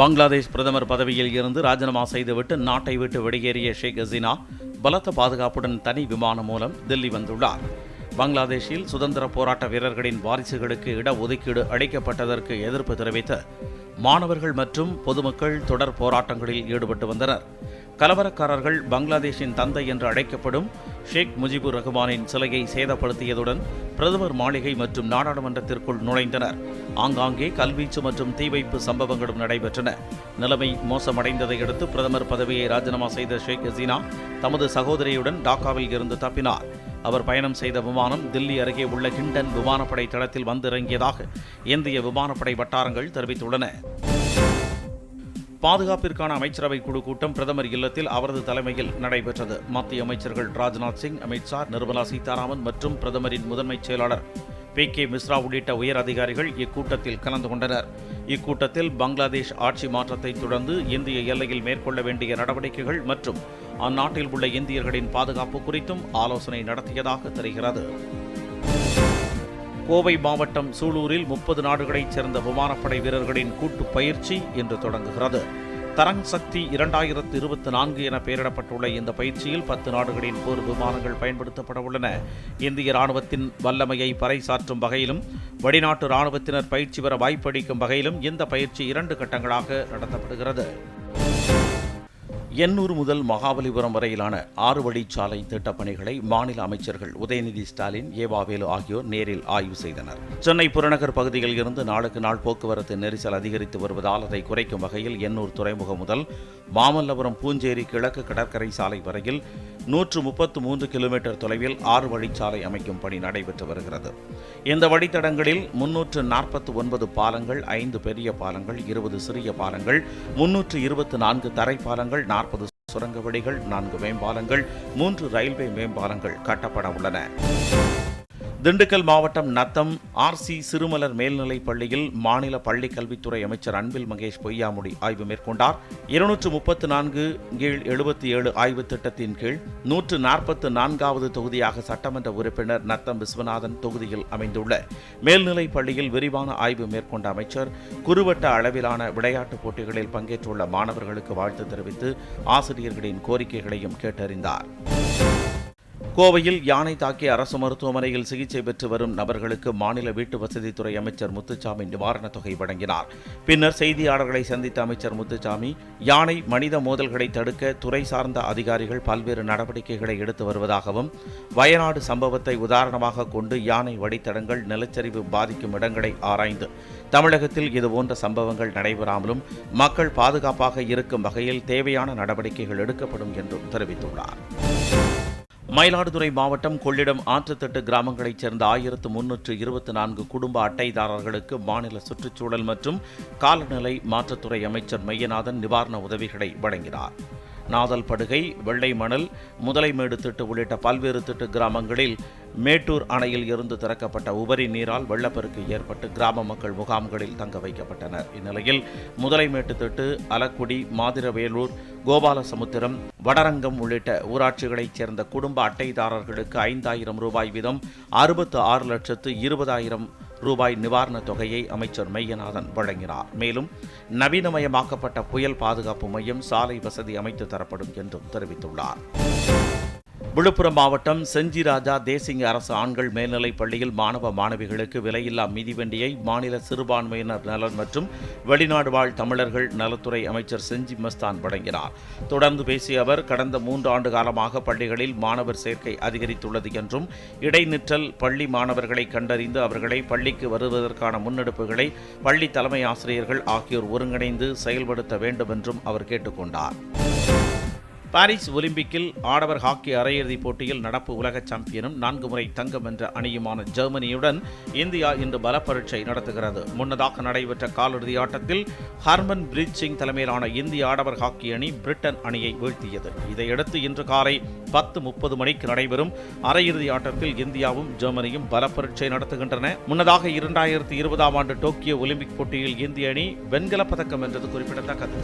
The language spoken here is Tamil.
பங்களாதேஷ் பிரதமர் பதவியில் இருந்து ராஜினாமா செய்துவிட்டு நாட்டை விட்டு வெளியேறிய ஷேக் ஹசீனா பலத்த பாதுகாப்புடன் தனி விமானம் மூலம் தில்லி வந்துள்ளார். பங்களாதேஷில் சுதந்திர போராட்ட வீரர்களின் வாரிசுகளுக்கு இடஒதுக்கீடு அளிக்கப்பட்டதற்கு எதிர்ப்பு தெரிவித்து மாணவர்கள் மற்றும் பொதுமக்கள் தொடர் போராட்டங்களில் ஈடுபட்டு வந்தனர். கலவரக்காரர்கள் பங்களாதேஷின் தந்தை என்று அழைக்கப்படும் ஷேக் முஜிபுர் ரஹ்மானின் சிலையை சேதப்படுத்தியதுடன் பிரதமர் மாளிகை மற்றும் நாடாளுமன்றத்திற்குள் நுழைந்தனர். ஆங்காங்கே கல்வீச்சு மற்றும் தீவைப்பு சம்பவங்களும் நடைபெற்றன. நிலைமை மோசமடைந்ததை அடுத்து பிரதமர் பதவியை ராஜினாமா செய்த ஷேக் ஹசீனா தமது சகோதரியுடன் டாக்காவில் இருந்து தப்பினார். அவர் பயணம் செய்த விமானம் தில்லி அருகே உள்ள ஹிண்டன் விமானப்படை தளத்தில் வந்திறங்கியதாக இந்திய விமானப்படை வட்டாரங்கள் தெரிவித்துள்ளன. பாதுகாப்பிற்கான அமைச்சரவை குழு கூட்டம் பிரதமர் இல்லத்தில் அவரது தலைமையில் நடைபெற்றது. மத்திய அமைச்சர்கள் ராஜ்நாத் சிங் அமித்ஷா நிர்மலா சீதாராமன் மற்றும் பிரதமரின் முதன்மைச் செயலாளர் பி. கே. மிஸ்ரா உள்ளிட்ட உயர் அதிகாரிகள் இக்கூட்டத்தில் கலந்து கொண்டனர். இக்கூட்டத்தில் பங்களாதேஷ் ஆட்சி மாற்றத்தை தொடர்ந்து இந்திய எல்லையில் மேற்கொள்ள வேண்டிய நடவடிக்கைகள் மற்றும் அந்நாட்டில் உள்ள இந்தியர்களின் பாதுகாப்பு குறித்தும் ஆலோசனை நடத்தியதாக தெரிகிறது. கோவை மாவட்டம் சூலூரில் முப்பது நாடுகளைச் சேர்ந்த விமானப்படை வீரர்களின் கூட்டு பயிற்சி இன்று தொடங்குகிறது. தரங் சக்தி இரண்டாயிரத்து இருபத்தி நான்கு என பெயரிடப்பட்டுள்ள இந்த பயிற்சியில் பத்து நாடுகளின் போர் விமானங்கள் பயன்படுத்தப்பட உள்ளன. இந்திய ராணுவத்தின் வல்லமையை பறைசாற்றும் வகையிலும் வெளிநாட்டு ராணுவத்தினர் பயிற்சி பெற வாய்ப்பளிக்கும் வகையிலும் இந்த பயிற்சி இரண்டு கட்டங்களாக நடத்தப்படுகிறது. எண்ணூர் முதல் மகாபலிபுரம் வரையிலான ஆறு வழிச்சாலை திட்டப் பணிகளை மாநில அமைச்சர்கள் உதயநிதி ஸ்டாலின் ஏவாவேலு ஆகியோர் நேரில் ஆய்வு செய்தனர். சென்னை புறநகர் பகுதியில் இருந்து நாளுக்கு நாள் போக்குவரத்து நெரிசல் அதிகரித்து வருவதால் அதை குறைக்கும் வகையில் எண்ணூர் துறைமுகம் முதல் மாமல்லபுரம் பூஞ்சேரி கிழக்கு கடற்கரை சாலை வரையில் நூற்று முப்பத்து மூன்று கிலோமீட்டர் தொலைவில் ஆறு வழிச்சாலை அமைக்கும் பணி நடைபெற்று வருகிறது. இந்த வழித்தடங்களில் முன்னூற்று நாற்பத்தி ஒன்பது பாலங்கள் ஐந்து பெரிய பாலங்கள் இருபது சிறிய பாலங்கள் முன்னூற்று இருபத்தி நான்கு தரைப்பாலங்கள் நாற்பது சுரங்க வழிகள் நான்கு மேம்பாலங்கள் மூன்று ரயில்வே மேம்பாலங்கள் கட்டப்பட உள்ளன. திண்டுக்கல் மாவட்டம் நத்தம் ஆர்சி சிறுமலர் மேல்நிலைப் பள்ளியில் மாநில பள்ளிக் கல்வித்துறை அமைச்சர் அன்பில் மகேஷ் பொய்யாமுடி ஆய்வு மேற்கொண்டார். இருநூற்று முப்பத்து நான்கு கீழ் எழுபத்தி ஏழு ஆய்வு திட்டத்தின் கீழ் நூற்று நாற்பத்து நான்காவது தொகுதியாக சட்டமன்ற உறுப்பினர் நத்தம் விஸ்வநாதன் தொகுதியில் அமைந்துள்ள மேல்நிலைப் பள்ளியில் விரிவான ஆய்வு மேற்கொண்ட அமைச்சர் குறுவட்ட அளவிலான விளையாட்டுப் போட்டிகளில் பங்கேற்றுள்ள மாணவர்களுக்கு வாழ்த்து தெரிவித்து ஆசிரியர்களின் கோரிக்கைகளையும் கேட்டறிந்தார். கோவையில் யானை தாக்கி அரசு மருத்துவமனையில் சிகிச்சை பெற்று வரும் நபர்களுக்கு மாநில வீட்டு வசதித்துறை அமைச்சர் முத்துச்சாமி நிவாரணத் தொகை வழங்கினார். பின்னர் செய்தியாளர்களை சந்தித்த அமைச்சர் முத்துச்சாமி யானை மனித மோதல்களை தடுக்க துறை சார்ந்த அதிகாரிகள் பல்வேறு நடவடிக்கைகளை எடுத்து வருவதாகவும் வயநாடு சம்பவத்தை உதாரணமாக கொண்டு யானை வழித்தடங்கள் நிலச்சரிவு பாதிக்கும் இடங்களை ஆராய்ந்து தமிழகத்தில் இதுபோன்ற சம்பவங்கள் நடைபெறாமலும் மக்கள் பாதுகாப்பாக இருக்கும் வகையில் தேவையான நடவடிக்கைகள் எடுக்கப்படும் என்றும் தெரிவித்துள்ளார். மயிலாடுதுறை மாவட்டம் கொள்ளிடம் ஆற்றுத்தட்டு கிராமங்களைச் சேர்ந்த ஆயிரத்து முன்னூற்று இருபத்தி நான்கு குடும்ப அட்டைதாரர்களுக்கு மாநில சுற்றுச்சூழல் மற்றும் காலநிலை மாற்றத்துறை அமைச்சர் மையநாதன் நிவாரண உதவிகளை வழங்கினார். நாதல் படுகை வெள்ளை மணல் முதலைமேடு திட்டு உள்ளிட்ட பல்வேறு திட்டு கிராமங்களில் மேட்டூர் அணையில் இருந்து திறக்கப்பட்ட உபரி நீரால் வெள்ளப்பெருக்கு ஏற்பட்டு கிராம மக்கள் முகாம்களில் தங்க வைக்கப்பட்டனர். இந்நிலையில் முதலைமேட்டு திட்டு அலக்குடி மாதிரவேலூர் கோபாலசமுத்திரம் வடரங்கம் உள்ளிட்ட ஊராட்சிகளைச் சேர்ந்த குடும்ப அட்டைதாரர்களுக்கு ஐந்தாயிரம் ரூபாய் வீதம் அறுபத்து ஆறு லட்சத்து இருபதாயிரம் ரூபாய் நிவாரணத் தொகையை அமைச்சர் மெய்யநாதன் வழங்கினார். மேலும் நவீனமயமாக்கப்பட்ட புயல் பாதுகாப்பு மையம் சாலை வசதி அமைத்து தரப்படும் என்றும் தெரிவித்துள்ளார். விழுப்புரம் மாவட்டம் செஞ்சிராஜா தேசிங்க அரசு ஆண்கள் மேல்நிலைப் பள்ளியில் மாணவ மாணவிகளுக்கு விலையில்லா மிதிவண்டியை மாநில சிறுபான்மையினர் நலன் மற்றும் வெளிநாடு வாழ் தமிழர்கள் நலத்துறை அமைச்சர் செஞ்சி மஸ்தான் வழங்கினார். தொடர்ந்து பேசிய அவர் கடந்த மூன்று ஆண்டு காலமாக பள்ளிகளில் மாணவர் சேர்க்கை அதிகரித்துள்ளது என்றும் இடைநிற்றல் பள்ளி மாணவர்களை கண்டறிந்து அவர்களை பள்ளிக்கு வருவதற்கான முன்னெடுப்புகளை பள்ளி தலைமை ஆசிரியர்கள் ஆகியோர் ஒருங்கிணைந்து செயல்படுத்த வேண்டும் என்றும் அவர் கேட்டுக்கொண்டார் பாரிஸ் ஒலிம்பிக்கில் ஆடவர் ஹாக்கி அரையிறுதிப் போட்டியில் நடப்பு உலக சாம்பியனும் நான்கு முறை தங்கம் வென்ற அணியுமான ஜெர்மனியுடன் இந்தியா இன்று பலப்பரீட்சை நடத்துகிறது. முன்னதாக நடைபெற்ற காலிறுதி ஆட்டத்தில் ஹர்மன் பிரீத் சிங் தலைமையிலான இந்திய ஆடவர் ஹாக்கி அணி பிரிட்டன் அணியை வீழ்த்தியது. இதையடுத்து இன்று காலை பத்து முப்பது மணிக்கு நடைபெறும் அரையிறுதி ஆட்டத்தில் இந்தியாவும் ஜெர்மனியும் பலப்பரீட்சை நடத்துகின்றன. முன்னதாக இரண்டாயிரத்தி இருபதாம் ஆண்டு டோக்கியோ ஒலிம்பிக் போட்டியில் இந்திய அணி வெண்கலப் பதக்கம் வென்றது குறிப்பிடத்தக்கது.